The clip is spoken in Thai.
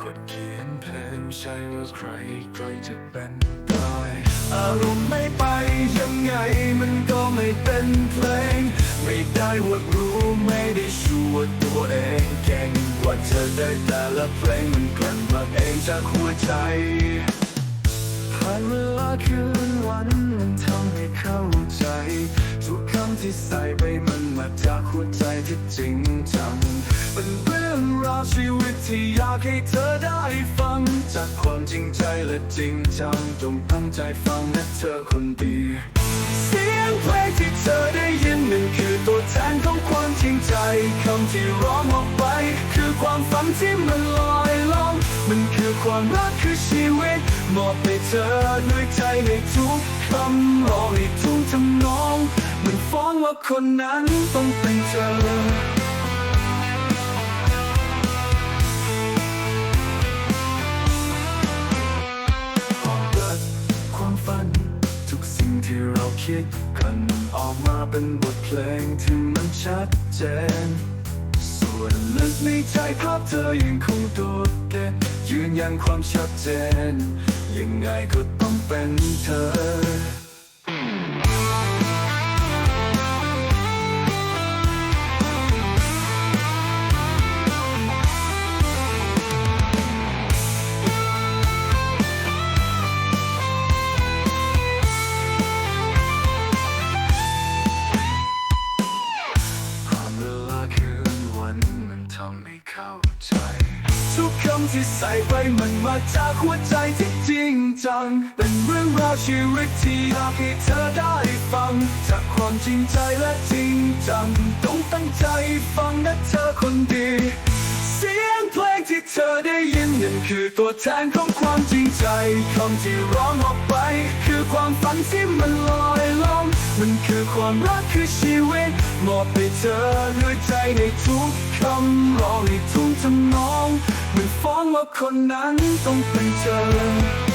คนเขียนเพลงใช่ว่าใครใครจะเป็นได้อารมณ์ไม่ไปยังไงมันก็ไม่เป็นเพลง ไม่ได้ว่ารู้ไม่ได้ชัวร์ตัวเองเก่งกว่าเธอได้แต่ละเพลงมันกลั่นมาเองจากหัวใจผ่านเวลาคืนวันมันทำให้เข้าใจทุกคำที่ใส่ไปมันมาจากหัวใจที่จริงจังเป็นเรื่องราวชีว ที่อยากให้เธอได้ฟัง จากความจริงใจและจริงจังจงตั้งใจฟังนะเธอคนดี เสียงเพลงที่เธอได้ยินนั่นคือตัวแทนของความจริงใจคำที่ร้องออกไป คือความฝันที่มันลอยล่อง มันคือความรักคือชีวิตมอบให้เธอด้วยใจในทุกคำร้องในทุกทำนอง มันฟ้องว่าคนนั้นต้องเป็นเธอ คิดคันออกมาเป็นบทเพลงที่มันชัดเจน ส่วนลึกในใจภาพเธอยังคงโดดเด่นยืนยันความชัดเจน ยังไงก็ต้องเป็นเธอ ที่ใส่ไปมันมาจากหัวใจที่จริงจัง เป็นเรื่องราวชีวิตที่อยากให้เธอได้ฟัง จากความจริงใจและจริงจัง ต้องตั้งใจฟังนะเธอคนดี เสียงเพลงที่เธอได้ยินนั่นคือตัวแทนของความจริงใจคำที่ร้องออกไป คือความฝันที่มันลอยล่องมันคือความรักคือชีวิตมอบให้เธอด้วยใจในทุกคำร้องในทุกทำนองมันฟ้อง ว่าคนนั้นต้องเป็นเธอ